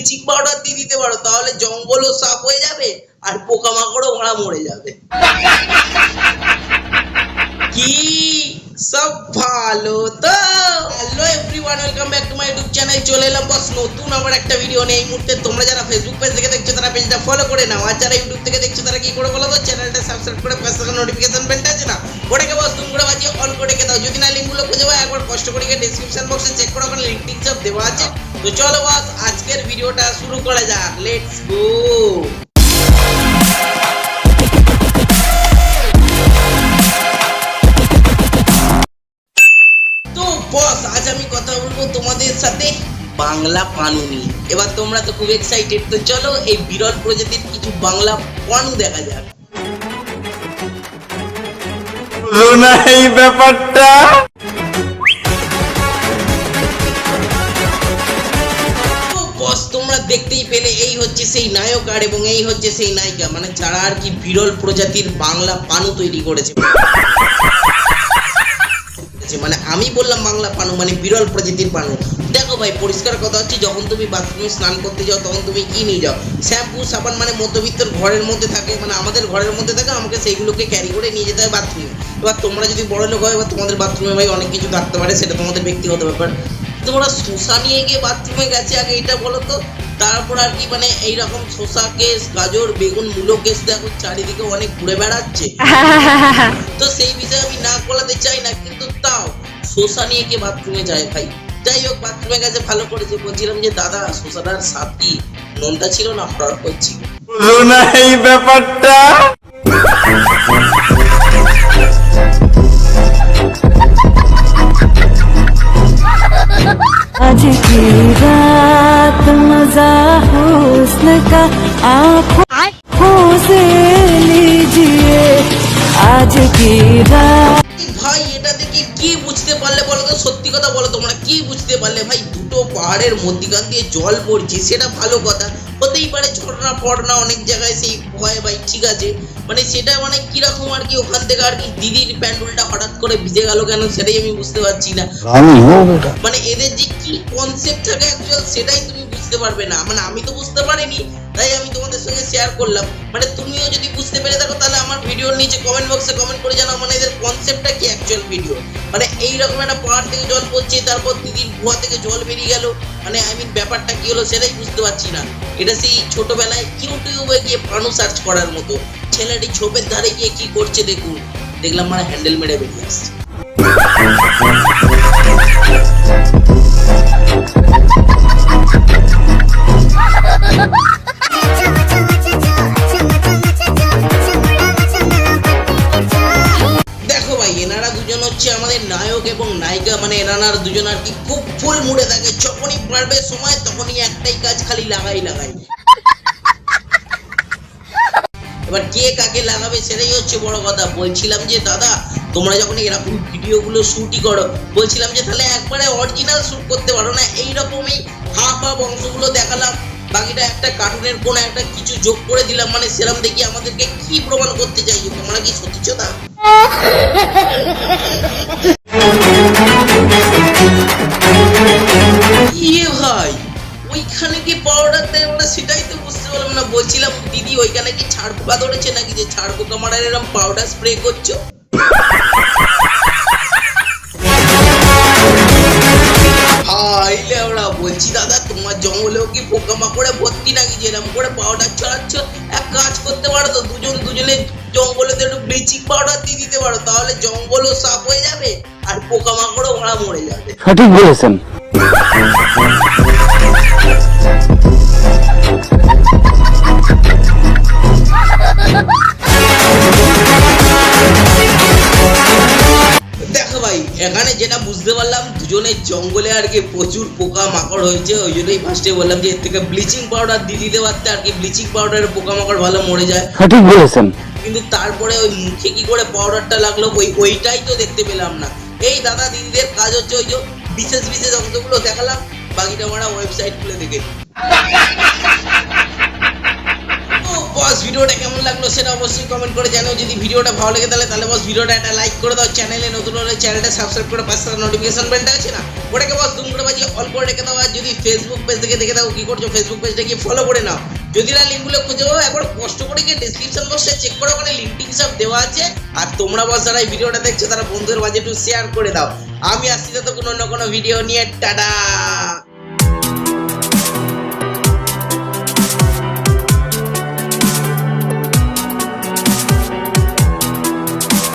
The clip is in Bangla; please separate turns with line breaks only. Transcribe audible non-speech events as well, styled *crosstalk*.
ব্লিচিং পাউডার দিয়ে দিতে পারো, তাহলে জঙ্গলও সাফ হয়ে যাবে আর পোকামাকড়ও মারা যাবে। কি? সব ভালো তো? Hello everyone welcome back to my YouTube channel চলে এলাম বস নতুন আবার একটা ভিডিও নিয়ে। এই মুহূর্তে তোমরা যারা ফেসবুক পেজ থেকে দেখছ, তারা পেজটা ফলো করে নাও। আর যারা ইউটিউব থেকে দেখছ, তারা কি করে বলো তো? চ্যানেলটা সাবস্ক্রাইব করে পাশে থাকা নোটিফিকেশন বেলটা আছে না? ওটাকে কষ্ট করে গিয়ে ডেসক্রিপশন বক্সে চেক করো ওখানে লিঙ্ক সব দেওয়া আছে। তো চলো বস আজকের ভিডিওটা শুরু করা যাক। লেটস গো তো বস আজ আমি কথা বলব তোমাদের সাথে বাংলা পানু নিয়ে। এবার তোমরা তো খুব এক্সাইটেড তো চলো এই বিরল প্রজাতির কিছু বাংলা পানু দেখা যাক।
ব্যাপারটা?
তোমরা দেখতেই পেলে এই হচ্ছে সেই নায়ক আর এবং এই হচ্ছে সেই নায়িকা। মানে যারা আর কি বিরল প্রজাতির বাংলা পানু তৈরি করেছে। মানে আমি বললাম বাংলা পানু মানে বিরল প্রজাতির পানু। দেখো ভাই, পরিষ্কার কথা হচ্ছে, যখন তুমি বাথরুমে স্নান করতে যাও, তখন তুমি কি নিয়ে যাও। শ্যাম্পু, সাবান মানে মধ্যবিত্তর ঘরের মধ্যে থাকে মানে আমাদের ঘরের মধ্যে থাকে, আমাকে সেইগুলোকে ক্যারি করে নিয়ে যেতে হয় বাথরুমে এবার তোমরা যদি বড় লোক হয়, এবার তোমাদের বাথরুমে ভাই অনেক কিছু থাকতে পারে, সেটা তোমাদের ব্যক্তিগত ব্যাপার। তোমরা শোষা নিয়ে গিয়ে বাথরুমে গেছে আগে, এটা বলো তো। তারপর আর কি মানে এইরকম শসা কেস গাজর বেগুন মূলো কেস দেখো চারিদিকে অনেক ঘুরে বেড়াচ্ছে। *laughs* তো সেই বিষয়ে আমি না বলাতে চাই না কিন্তু তাও শসা নিয়ে কে বাথরুমে যায় ভাই? যাই হোক বাথরুমে গেছে ভালো করেছে। বলছিলাম যে দাদা শসাটার স্বাদ কি? নোনতা ছিল না
ফ্রড করছি এই ব্যাপারটা?
रात मजा हुस्न का आंखों से लीजिए आज की रात
ভাই এটা দেখে কি বুঝতে পারলে বলো তো? সত্যি কথা বলো তোমরা কি বুঝতে পারলে? ভাই দুটো পাহাড়ের মধ্যিখান দিয়ে জল পড়ছে সেটা ভালো কথা। হতেই পারে ঝর্ণা ফর্ণা অনেক জায়গায় সেই ভয় ভাই ঠিক আছে। মানে সেটা মানে কীরকম আর কি ওখান থেকে আর কি দিদির প্যান্ডুলটা হঠাৎ করে ভিজে গেল কেন সেটাই আমি বুঝতে পারছি না। মানে এদের যে কি কনসেপ্ট থাকে অ্যাকচুয়াল সেটাই তুমি বুঝতে পারবে না। মানে আমি তো বুঝতে পারিনি তাই আমি তোমাদের সঙ্গে শেয়ার করলাম। মানে তুমিও যদি বুঝতে পেরে থাকো তাহলে আমার ভিডিওর নিচে কমেন্ট বক্সে কমেন্ট করে জানাও। Actual video. মানে এইরকম একটা পাহাড় থেকে জল পড়ছে, তারপর দিদির গুহা থেকে জল বেরিয়ে গেল। মানে আই মিন ব্যাপারটা কি হলো সেটাই বুঝতে পারছি না। এটা সেই ছোটবেলায় ইউটিউবে গিয়ে পানু সার্চ করার মতো। ছেলেটি ছোপের ধারে গিয়ে কি করছে দেখুন। দেখলাম মানে হ্যান্ডেল মেরে বেরিয়ে আসছে। এনারা দুজন হচ্ছে আমাদের নায়ক এবং নায়িকা। মানে এনার দুজন আর কি খুব ফুল মুড়ে থাকে। যখনই পারবে সময়, তখনই একটাই কাজ খালি লাগাই লাগাই। এবার কে কাকে লাগাবে সেটাই হচ্ছে বড় কথা। বলছিলাম যে, দাদা, তোমরা যখন এরকম ভিডিওগুলো শুটই করো, বলছিলাম যে, তাহলে একবারে অরিজিনাল শুট করতে পারো না। এইরকমই হাফ হাফ অংশগুলো দেখালাম। বাকিটা একটা কার্টুনের কোনো একটা কিছু যোগ করে দিলাম। মানে সেরকম দেখি আমাদেরকে কি প্রমাণ করতে চাইছো? তোমরা কি সত্যি সেটাই তো বুঝতে পারলাম দিদি, ওইখানে কি ছাড় পোকা ধরেছে নাকি ছাড় পোকা এরকম পাউডার স্প্রে করছ? হাইলে ওরা বলছি, দাদা, তোমার জঙ্গলেও কি পোকা মাকড়ে ভর্তি নাকি? যে এরকম করে পাউডার ছড়াচ্ছ, এক কাজ করতে পারো তো, দুজন দুজনে জঙ্গলে তো একটু ব্লিচিং পাউডার দিয়ে দিতে পারো তাহলে জঙ্গলও সাফ হয়ে যাবে আর পোকা মাকড়ও ওরা মরে যাবে।
সঠিক বলেছেন।
দেখো ভাই এখানে যেটা বুঝতে পারলাম দুজনের জঙ্গলে আর কি প্রচুর পোকা মাকড় হয়েছে ওই জন্যই ফার্স্টে বললাম যে এর থেকে ব্লিচিং পাউডার দিয়ে দিতে পারতে আর কি ব্লিচিং পাউডারে পোকা মাকড় ভালো মরে যায়।
সঠিক বলেছেন।
কিন্তু তারপরে ওই মুখে কি করে পাউডারটা লাগল, ওই, ওইটাই তো দেখতে পেলাম না। এই দাদা দিদিদের কাজ হচ্ছে ওই যে বিশেষ বিশেষ অংশগুলো দেখালাম, বাকিটা আমরা ওয়েবসাইট খুলে দেখে বস ভিডিওটা কেমন লাগল সেটা অবশ্যই কমেন্ট করে জানাও। যদি ভিডিওটা ভালো লেগে তাহলে তাহলে বস ভিডিওটা একটা লাইক করে দাও। চ্যানেলে নতুন হলে চ্যানেলটা সাবস্ক্রাইব করে পাশে নোটিফিকেশন বেলটা আছে না? ওটাকে বস দুম করে বাজিয়ে অল করে রেখে দাও। আর যদি ফেসবুক পেজ থেকে দেখে থাকো কি করছ ফেসবুক পেজটা গিয়ে ফলো করে নাও। যদি না লিঙ্কগুলো খুঁজে পাবো একবার কষ্ট করে গিয়ে ডিসক্রিপশন বক্সে চেক করো, ওখানে লিঙ্ক টিঙ্ক সব দেওয়া আছে। আর তোমরা বস যারা এই ভিডিওটা দেখছ, তারা বন্ধুদের মাঝে একটু শেয়ার করে দাও। আমি আসছি তো কোনো অন্য কোনো ভিডিও নিয়ে। টাটা!